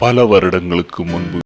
பல வருடங்களுக்கு முன்பு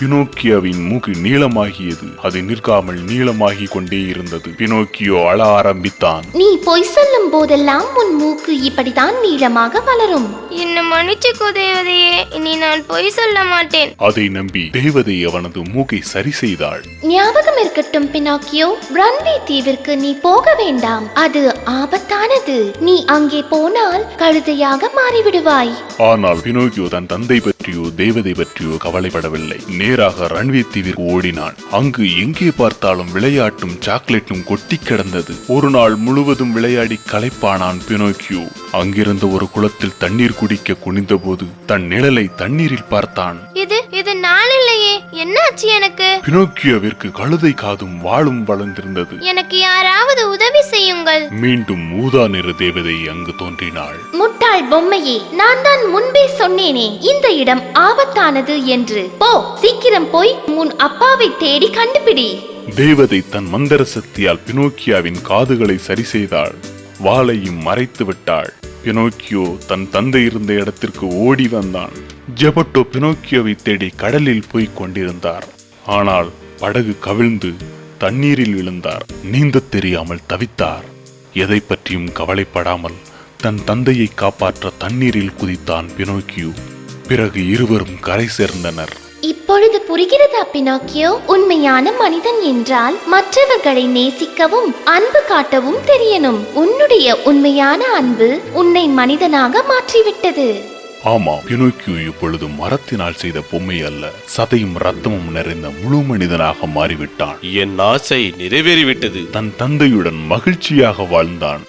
பினோக்கியோவின் மூக்கு நீளமாகியது. அது நிற்காமல் நீளமாகி கொண்டே இருந்தது. பினோக்கியோ அழ ஆரம்பித்தான். நீ பொய் சொல்லும் போதெல்லாம் உன் மூக்கு இப்படித்தான் நீளமாக வளரும். என்ன மன்னிச்சுக்கோ தேவதையே இனி நான் பொய் சொல்ல மாட்டேன். அதை நம்பி தேவதை அவனது மூக்கை சரி செய்தாள். ஞாபகம் இருக்கட்டும் பினாக்கியோ. ரன்வே தீவிற்கு நீ போக வேண்டாம். அது ஆபத்தானது. நீ அங்கே போனால் கழுதையாக மாறிவிடுவாய். ஆனால் பினோக்கியோ தன் தந்தை பற்றியோ தேவதை பற்றியோ கவலைப்படவில்லை. நேராக ரன்வே தீவிற்கு ஓடினான். அங்கு எங்கே பார்த்தாலும் விளையாட்டும் சாக்லேட்டும் கொட்டி கிடந்தது. ஒரு நாள் முழுவதும் விளையாடி களைப்பானான் பினோக்கியோ. அங்கிருந்த ஒரு குளத்தில் தண்ணீர் குடிக்க குனிந்தபோது தன் நிழலை தண்ணீரில் பார்த்தான். இது இது என்னாச்சு எனக்கு? பினோக்கியோவிற்கு கழுதை காதும் வாளும் வளர்ந்திருந்தது. எனக்கு யாராவது உதவி செய்யுங்கள். மீண்டும் ஊதா நிற தேவதை அங்கு தோன்றினாள். முட்டாள் பொம்மையே நான் தான் முன்பே சொன்னேனே இந்த இடம் ஆபத்தானது என்று. போ சீக்கிரம் போய் உன் அப்பாவை தேடி கண்டுபிடி. தேவதை தன் மந்திர சக்தியால் பினோக்கியாவின் காதுகளை சரி செய்தாள். வாளையும் மறைத்து விட்டாள். பினோக்கியோ தன் தந்தை இருந்த இடத்திற்கு ஓடி வந்தான். ஜெபட்டோ பினோக்கியோவை தேடி கடலில் போய்க் கொண்டிருந்தார். ஆனால் படகு கவிழ்ந்து தண்ணீரில் விழுந்தார். நீந்தத் தெரியாமல் தவித்தார். எதை பற்றியும் கவலைப்படாமல் தன் தந்தையை காப்பாற்ற தண்ணீரில் குதித்தான் பினோக்கியோ. பிறகு இருவரும் கரை சேர்ந்தனர். இப்பொழுது புரிகிறதா பினாக்கியோ? உண்மையான மனிதன் என்றால் மற்றவர்களை நேசிக்கவும் அன்பு காட்டவும் தெரியணும். உன்னுடைய உண்மையான அன்பு உன்னை மனிதனாக மாற்றிவிட்டது. ஆமா பினோக்கியோ இப்பொழுது மரத்தினால் செய்த பொம்மை அல்ல சதையும் ரத்தமும் நிறைந்த முழு மனிதனாக மாறிவிட்டான். என் ஆசை நிறைவேறிவிட்டது. தன் தந்தையுடன் மகிழ்ச்சியாக வாழ்ந்தான்.